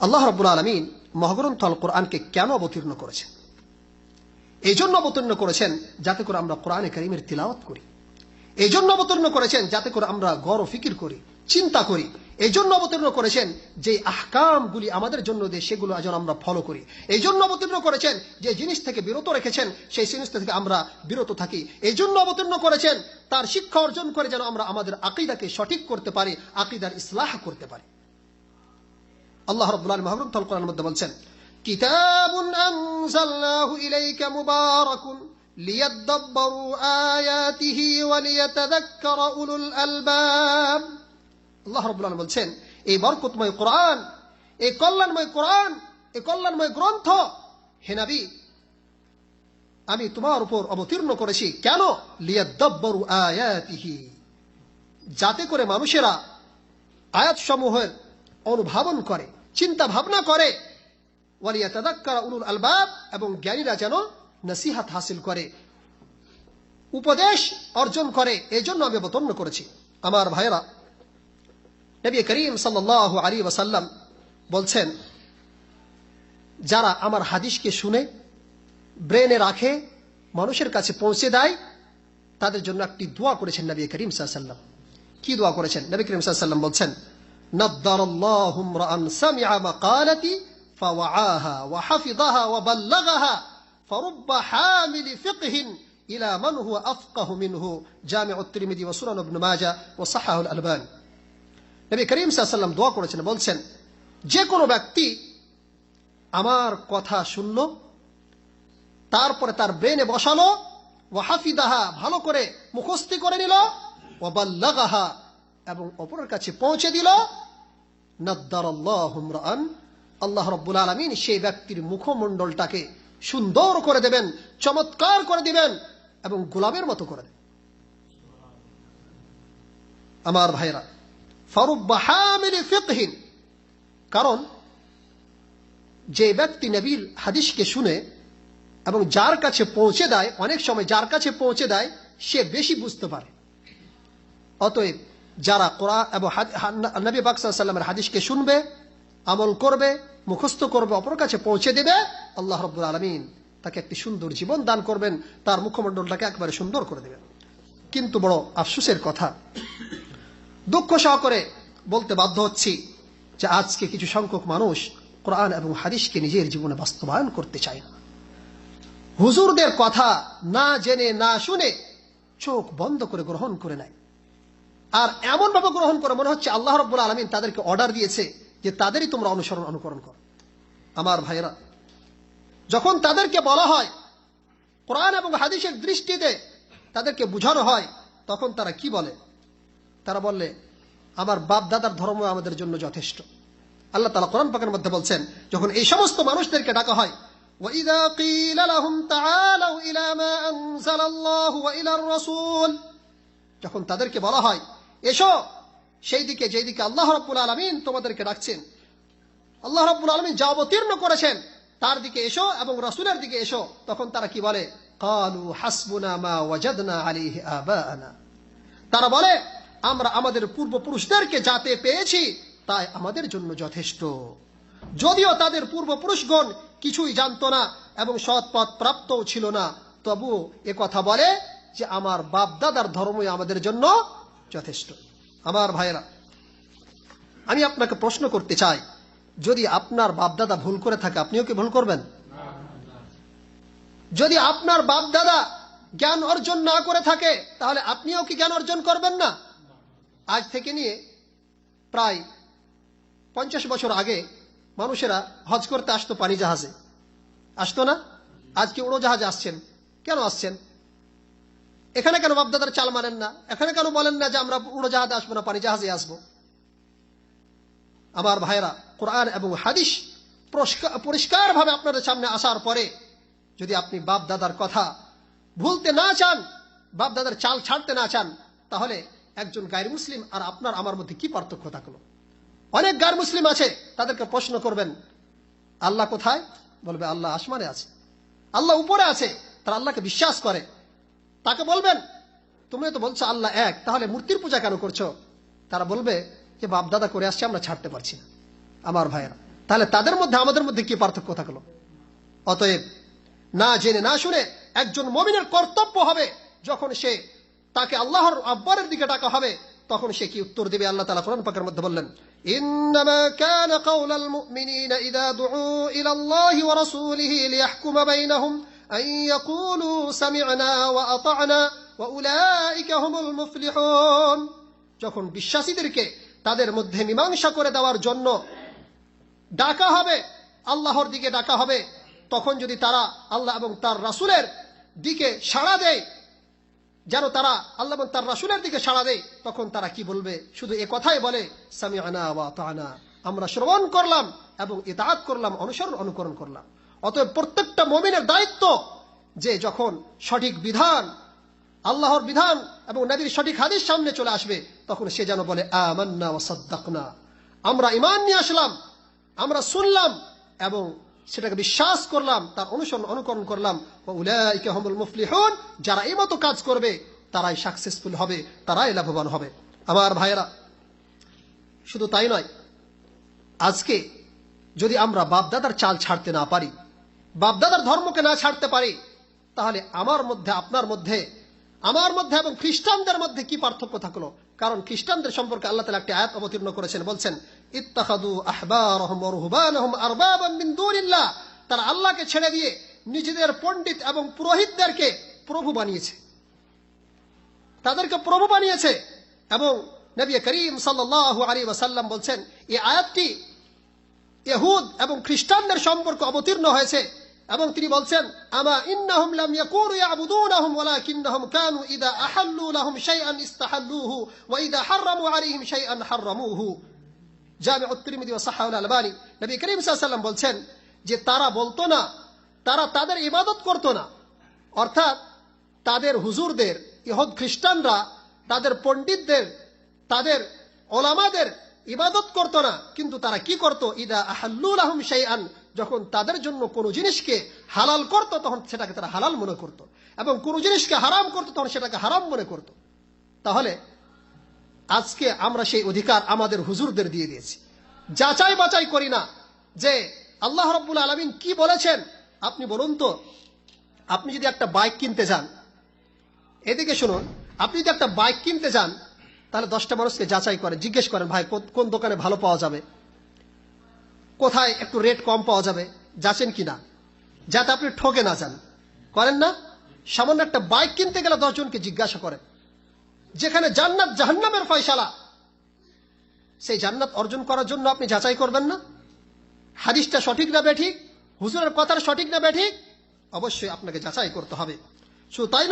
আল্লাহ রব্বুল আলমিন মহাগ্রন্থ আল কোরআনকে কেন অবতীর্ণ করেছেন? এই জন্য অবতীর্ণ করেছেন যাতে করে আমরা কোরআনে করিমের তিলাওয়াত করি। এই জন্য অবতীর্ণ করেছেন যাতে করে আমরা গড় ফিকির করি, চিন্তা করি। এই জন্য অবতীর্ণ করেছেন যে আহকামগুলি আমাদের জন্য দেয় সেগুলো যেন আমরা ফলো করি। এই জন্য অবতীর্ণ করেছেন যে জিনিস থেকে বিরত রেখেছেন, সেই জিনিস থেকে আমরা বিরত থাকি। এই জন্য অবতীর্ণ করেছেন তার শিক্ষা অর্জন করে যেন আমরা আমাদের আকিদাকে সঠিক করতে পারি, আকিদার ইসলাহ করতে পারি। আল্লাহ মহাগ্রন্থ আল কোরআনের মধ্যে বলছেন কিতাব আনজালনাহু ইলাইকা মুবারাকুন লিয়াদাব্বারু আয়াতিহি ওয়া লিয়াতাযাক্কারা উলুল আলবাব। আল্লাহ রব্বুল আলম বলছেন, এই বরকতময় কোরআন, এই কল্যাণময় কোরআন, এই কল্যাণময় গ্রন্থ, হে আমি তোমার উপর অবতীর্ণ করেছি কেন? লিয়াদাব্বারু আয়াতিহি। যাতে করে মানুষেরা আয়াতসমূহের অনুধাবন করে। চিন্তা ভাবনা করে। ওয়ালিয়া তাদাক্কারা উলুল আলবাব এবং জ্ঞানীরা যেন নসিহাত হাসিল করে, উপদেশ অর্জন করে এই জন্য আমি অবতন্ন করেছি। আমার ভাইয়েরা, নবী করিম সাল্লাহ আলী ওয়াসাল্লাম বলছেন, যারা আমার হাদিসকে শুনে, ব্রেনে রাখে, মানুষের কাছে পৌঁছে দেয়, তাদের জন্য একটি দোয়া করেছেন নবী করিম সাল্লাম কি দোয়া করেছেন? নবী করিম সাল্লাম বলছেন نضر الله امرأ سمع مقالتي فوعاها وحفظها وبلغها فرب حامل فقه إلى من هو أفقه منه جامع الترمذي وسنن ابن ماجه وصححه الألباني নবী করিম সাল্লাম দোয়া করেছেন বলছেন যে কোনো ব্যক্তি আমার কথা শুনল তারপরে তার ব্রেনে বসালো ওয়াহাফিদাহা ভালো করে মুখস্থি করে নিল ওয়াবাল্লাগাহা এবং অপরের কাছে পৌঁছে দিল আল্লাহ রব্বুল আলমিন সেই ব্যক্তির মুখমণ্ডলটাকে সুন্দর করে দেবেন, চমৎকার করে দিবেন এবং গোলামের মতো করে দেবেন। আমার ভাইরা ফারুক বাহামিলি ফিকহীন, কারণ যে ব্যক্তি নবীর হাদিসকে শুনে এবং যার কাছে পৌঁছে দেয়, অনেক সময় যার কাছে পৌঁছে দেয়, সে বেশি বুঝতে পারে। অতএব যারা কোরআ এবং নবী বাকসাল্লামের হাদিসকে শুনবে, আমল করবে, মুখস্থ করবে অপর কাছে পৌঁছে দেবে, আল্লাহ রব্বুল আলমিন তাকে একটি সুন্দর জীবন দান করবেন, তার মুখমণ্ডলটাকে একবারে সুন্দর করে দেবেন। কিন্তু বড় আফসুসের কথা, দুঃখ সহকারে বলতে বাধ্য হচ্ছি যে আজকে কিছু সংখ্যক মানুষ কোরআন এবং হাদিসকে নিজের জীবনে বাস্তবায়ন করতে চায় না। হুজুরদের কথা না জেনে, না শুনে চোখ বন্ধ করে গ্রহণ করে নেয়। আর এমন ভাবে গ্রহণ করে মনে হচ্ছে আল্লাহ রব্বুল আলমিন তাদেরকে অর্ডার দিয়েছে যে তাদেরই তোমরা অনুসরণ অনুকরণ করো আমার ভাইয়েরা যখন তাদেরকে বলা হয় কোরআন এবং হাদিসের দৃষ্টিতে তাদেরকে বুঝানো হয় তখন তারা কি বলে তারা বললে আমার বাপ দাদার ধর্ম আমাদের জন্য যথেষ্ট আল্লাহ তালা কোরআন পাকের মধ্যে বলছেন যখন এই সমস্ত মানুষদেরকে ডাকা হয় وَإِذَا قِيلَ لَهُمْ تَعَالَوْا إِلَى مَا أَنزَلَ اللَّهُ وَإِلَى الرَّسُولِ যখন তাদেরকে বলা হয় এসো। সেই দিকে, যেই দিকে আল্লাহ রব্বুল আলমিন তোমাদেরকে ডাকছেন। আল্লাহ রব্বুল আলমিন যা অবতীর্ণ করেছেন, তার দিকে এসো এবং রসুলের দিকে এসো। তখন তারা কি বলে? কালু হাসবুনা তারা বলে, আমরা আমাদের পূর্বপুরুষদেরকে যাতে পেয়েছি, তাই আমাদের জন্য যথেষ্ট। যদিও তাদের পূর্বপুরুষগণ কিছুই জানতো না এবং সৎপথ প্রাপ্তও ছিল না তবু কথা বলে যে, আমার বাপ দাদার ধর্মই আমাদের জন্য যথেষ্ট। আমার ভাইয়েরা, আমি আপনাকে প্রশ্ন করতে চাই, যদি আপনার বাপদাদা ভুল করে থাকে, আপনিও কি ভুল করবেন? যদি আপনার বাপদাদা জ্ঞান অর্জন না করে থাকে, তাহলে আপনিও কি জ্ঞান অর্জন করবেন না? আজ থেকে নিয়ে প্রায় পঞ্চাশ বছর আগে মানুষেরা হজ করতে আসতো পানি জাহাজে আসতো না? আজকে উড়োজাহাজে আসছেন? কেন আসছেন? এখানে কেন বাপদাদার চাল মানেন না? এখানে কেন বলেন না যে আমরা উড়োজাহাজে আসব না, পানি জাহাজে আসব? আমার ভাইরা কোরআন এবং হাদিস পরিষ্কার ভাবে আপনাদের সামনে আসার পরে যদি আপনি বাপ দাদার কথা ভুলতে না চান বাপ দাদার চাল ছাড়তে না চান, তাহলে একজন গায়ের মুসলিম আর আপনার আমার মধ্যে কি পার্থক্য থাকল? অনেক গায়ের মুসলিম আছে, তাদেরকে প্রশ্ন করবেন, আল্লাহ কোথায়? বলবে, আল্লাহ আসমানে আছে। আল্লাহ উপরে আছে, তারা আল্লাহকে বিশ্বাস করে। তাকে বলবেন তুমি তো বলছো আল্লাহ এক তাহলে মূর্তির পূজা কেন করছো তারা বলবে যে বাপ দাদা করে আসছে আমরা ছাড়তে পারছি না আমার ভাইয়েরা তাহলে তাদের মধ্যে আমাদের মধ্যে কি পার্থক্য থাকলো অতএব না জেনে না শুনে একজন মমিনের কর্তব্য হবে যখন সে তাকে আল্লাহর আব্বারের দিকে ডাকা হবে তখন সে কি উত্তর দেবে আল্লাহ তালা কোরআন পাকের মধ্যে বললেন إنما كان قول المؤمنين إذا دعوا إلى الله ورسوله ليحكم بينهم أن يقولوا سمعنا وأطعنا وأولئك هم المفلحون যখন বিশ্বাসীদেরকে তাদের মধ্যে মীমাংসা করে দেওয়ার জন্য ডাকা হবে আল্লাহর দিকে ডাকা হবে তখন যদি তারা আল্লাহ এবং তার রাসুলের দিকে সাড়া দেয় যেন তারা আল্লাহ এবং তার রাসুলের দিকে সাড়া দেয় তখন তারা কি বলবে শুধু এ কথাই বলে সামিআনা ওয়া তাআনা আমরা শ্রবণ করলাম এবং ইতাআত করলাম অনুসরণ অনুকরণ করলাম অতএব প্রত্যেকটা মমিনের দায়িত্ব যে যখন সঠিক বিধান, আল্লাহর বিধান এবং নবীর সঠিক হাদিস সামনে চলে আসবে, তখন সে যেন বলে আমরা ইমান নিয়ে আসলাম, আমরা শুনলাম এবং সেটাকে বিশ্বাস করলাম, তার অনুসরণ, অনুকরণ করলাম। উলাইকা হুমুল মুফলিহুন, যারা এই মতো কাজ করবে, তারাই সাকসেসফুল হবে, তারাই লাভবান হবে। আমার ভাইয়েরা, শুধু তাই নয়, আজকে যদি আমরা বাপদাদার চাল ছাড়তে না পারি বাপদাদার ধর্মকে না ছাড়তে পারি, তাহলে আমার মধ্যে, আপনার মধ্যে, আমার মধ্যে এবং খ্রিস্টানদের মধ্যে কি পার্থক্য থাকল? কারণ খ্রিস্টানদের সম্পর্কে আল্লাহ তালা একটি আয়াত অবতীর্ণ করেছেন, বলছেন দুনিল্লাহ। তারা আল্লাহকে ছেড়ে দিয়ে নিজেদের পণ্ডিত এবং পুরোহিতদেরকে প্রভু বানিয়েছে। তাদেরকে প্রভু বানিয়েছে এবং নবী করিম সাল্লাল্লাহু আলাইহি ওয়াসাল্লাম বলছেন, এই আয়াতটি ইহুদ এবং খ্রিস্টানদের সম্পর্কে অবতীর্ণ হয়েছে। এবং তিনি বলছেন, আমা ইন্নাহুম লাম ইয়াকুনু ইয়াবুদুনাহুম ওয়ালাকিন্নাহুম কানু ইদা আহাল্লু লাহুম শাইআন ইস্তাহাল্লুহু ওয়া ইদা হাররামু আলাইহিম শাইআন হাররামুহু জামিউ তিরমিজি ওয়া সাহাহুল আলবানী নবী করিম সাল্লাল্লাহু বলছেন যে তারা বলতো না, তারা তাদের ইবাদত করত না। অর্থাৎ তাদের হুজুরদের, ইহুদ খ্রিস্টানরা, তাদের পণ্ডিতদের, তাদের ওলামাদের ইবাদত করত না। কিন্তু তারা কি করত? ইদা আহাল্লুল আহম শাইআন যখন তাদের জন্য কোনো জিনিসকে হালাল করত, তখন সেটাকে তারা হালাল মনে করত। এবং কোনো জিনিসকে হারাম করত, তখন সেটাকে হারাম মনে করত। তাহলে আজকে আমরা সেই অধিকার আমাদের হুজুরদের দিয়ে দিয়েছি। যাচাই বাচাই করি না যে আল্লাহ রব্বুল আলমিন কি বলেছেন। আপনি বলুন তো, আপনি যদি একটা বাইক কিনতে যান, এদিকে শুনুন, আপনি যদি একটা বাইক কিনতে যান, তাহলে দশটা মানুষকে যাচাই করেন, জিজ্ঞেস করেন, ভাই, কোন দোকানে ভালো পাওয়া যাবে? কোথায় একটু রেট কম পাওয়া যাবে, যাচ্ছেন কিনা? যাতে আপনি ঠকে না যান। করেন না? সামান্য একটা বাইক কিনতে গেলে দশজনকে জিজ্ঞাসা করেন। যেখানে জান্নাত জাহান্নামের ফয়সালা। সেই জান্নাত অর্জন করার জন্য আপনি যাচাই করবেন না? হাদিসটা সঠিক না বেঠিক? হুজুরের কথার সঠিক না বেঠিক? অবশ্যই আপনাকে যাচাই করতে হবে। শুধু তাই